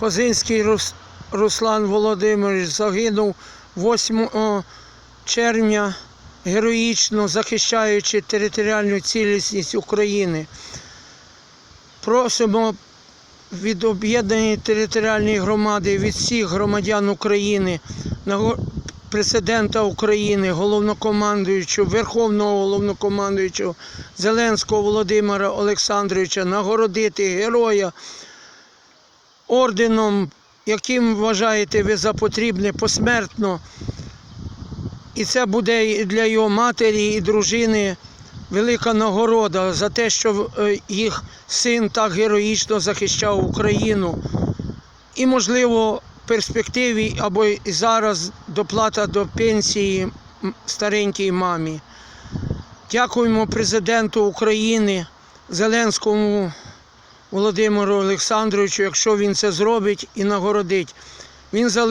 Козинський Рус- Руслан Володимирович загинув 8 червня, героїчно захищаючи територіальну цілісність України. Просимо від об'єднаної територіальної громади, від всіх громадян України, президента України, головнокомандуючого, Верховного головнокомандуючого Зеленського Володимира Олександровича нагородити героя орденом, яким вважаєте ви за потрібне посмертно. І це буде і для його матері і дружини велика нагорода за те, що е, їх син так героїчно захищав Україну. І, можливо, в перспективі або і зараз доплата до пенсії старенькій мамі. Дякуємо президенту України Зеленському Володимиру Олександровичу, якщо він це зробить і нагородить. Він залишив